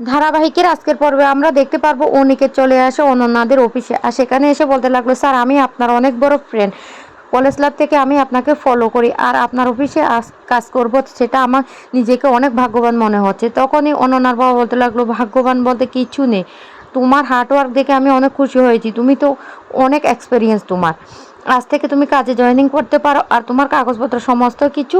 ধারাবাহিকের আজকের পর্বে আমরা দেখতে পারব অনিকেত চলে আসে, অনন্যাদের অফিসে। আর সেখানে এসে বলতে লাগল, স্যার, আমি আপনার অনেক বড় ফ্রেন্ড কলেজ লাইফ থেকে আমি আপনাকে ফলো করি। আর আপনার অফিসে কাজ করব, সেটা আমার নিজেকে অনেক ভাগ্যবান মনে হচ্ছে। তখনই অনন্যার বাবা বলতে লাগল, ভাগ্যবান বলতে কিছু নেই। তোমার হার্ডওয়ার্ক দেখে আমি অনেক খুশি হয়েছি। তুমি তো অনেক এক্সপিরিয়েন্স তোমার। আজ থেকে তুমি কাজে জয়েনিং করতে পারো। আর তোমার কাগজপত্র, সমস্ত কিছু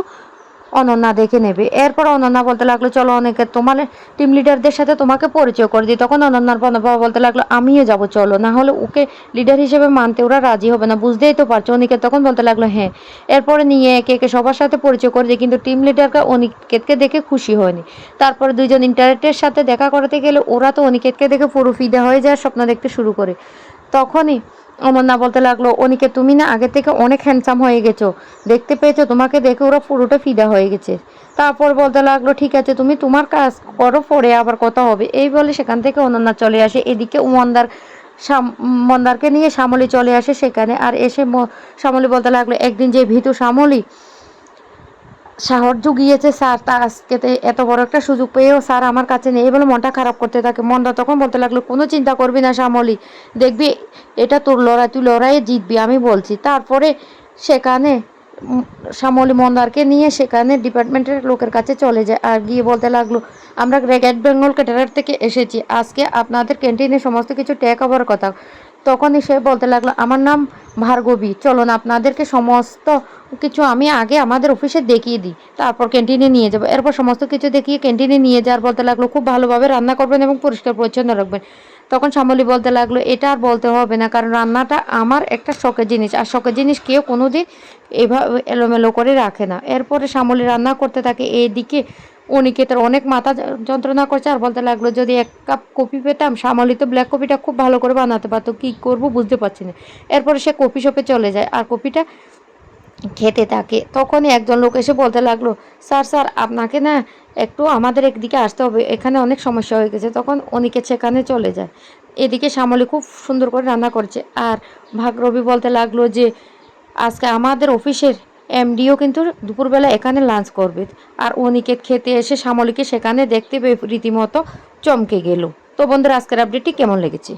অনন্যা দেখে নেবে। এরপর অনন্যা বলতে লাগল, চলো অনেকে তোমার টিম লিডারদের সাথে তোমাকে পরিচয় করে দিই। তখন অনন্যার বাবা বলতে লাগল, আমিও যাব, চলো। না হলে ওকে লিডার হিসেবে মানতে ওরা রাজি হবে না। বুঝতেই তো পারছ? অনিকেত তখন বলতে লাগল হ্যাঁ। এরপরে নিয়ে একে একে সবার সাথে পরিচয় করে দিই, কিন্তু টিম লিডারকে অনিকেতকে দেখে খুশি হয়নি। তারপরে দুইজন ইন্টারেক্টের সাথে দেখা করাতে গেলে ওরা তো অনিকেতকে দেখে পুরো ফিদা হয়ে যায়, স্বপ্ন দেখতে শুরু করে। তখনই অমরনা বলতে লাগল, অনিকে, তুমি না আগে থেকে অনেক হ্যান্ডসাম হয়ে গেছো। দেখতে পেয়েছ, তোমাকে দেখে ওরা পুরোটা ফিদা হয়ে গেছে। তারপর বলতে লাগল, ঠিক আছে, তুমি তোমার কাজ করো, পরে আবার কথা হবে। এই বলে সেখান থেকে অনন্যা চলে আসে। এদিকে মন্দার মন্দারকে নিয়ে শ্যামলি চলে আসে সেখানে। আর এসে শ্যামলি বলতে লাগল, একদিন যে ভীতু শ্যামলি সাহস জুগিয়েছে, স্যার। তার আজকে এত বড় একটা সুযোগ পেয়েও স্যার আমার কাছে নেই বলে মনটা খারাপ করতে থাকে। মনটা তখন বলতে লাগল, কোনো চিন্তা করবি না শ্যামলি। দেখবি, এটা তোর লড়াই, তুই লড়াইয়ে জিতবি, আমি বলছি। তারপরে সেখানে শ্যামলী মন্দারকে নিয়ে সেখানে ডিপার্টমেন্টের লোকের কাছে চলে যায়। আর গিয়ে বলতে লাগল, আমরা গ্রেট বেঙ্গল ক্যাটারার থেকে এসেছি। আজকে আপনাদের ক্যান্টিনে সমস্ত কিছু টেক ওভার কথা। তখনই সে বলতে লাগল, আমার নাম ভার্গবী চলুন আপনাদেরকে সমস্ত কিছু আমি আগে আমাদের অফিসে দেখিয়ে দিই, তারপর ক্যান্টিনে নিয়ে যাব। এরপর সমস্ত কিছু দেখিয়ে ক্যান্টিনে নিয়ে যাওয়ার বলতে লাগল, খুব ভালোভাবে রান্না করবেন এবং পরিষ্কার পরিচ্ছন্ন রাখবেন। তখন শ্যামলী বলতে লাগল, এটা আর বলতে হবে না, কারণ রান্নাটা আমার একটা শখের জিনিস, আর শখের জিনিস কেউ কোনো দিন এভাবে এলোমেলো করে রাখে না। এরপরে শ্যামলী রান্না করতে থাকে এইদিকে অনিকেতের অনেক মাথা যন্ত্রণা করছে আর বলতে লাগল, যদি এক কাপ কফি পেতাম শ্যামলী তো ব্ল্যাক কফিটা খুব ভালো করে বানাতে পারতো, কী করব বুঝতে পারছি না। এরপরে সে কফি শপে চলে যায় আর কফিটা খেতে থাকে। তখনই একজন লোক এসে বলতে লাগল, স্যার স্যার, আপনাকে না একটু আমাদের একদিকে আসতে হবে, এখানে অনেক সমস্যা হয়ে গেছে। তখন অনিকেত সেখানে চলে যায়। এদিকে শ্যামলী খুব সুন্দর করে রান্না করছে। আর ভাগ্রবী বলতে লাগল যে, আজকে আমাদের অফিসের এমডিও কিন্তু দুপুরবেলা এখানে লাঞ্চ করবে। আর অনিকেত খেতে এসে শ্যামলীকে সেখানে দেখতে পেয়ে রীতিমতো চমকে গেল। তো বন্ধুরা, আজকের আপডেটটি কেমন লেগেছে?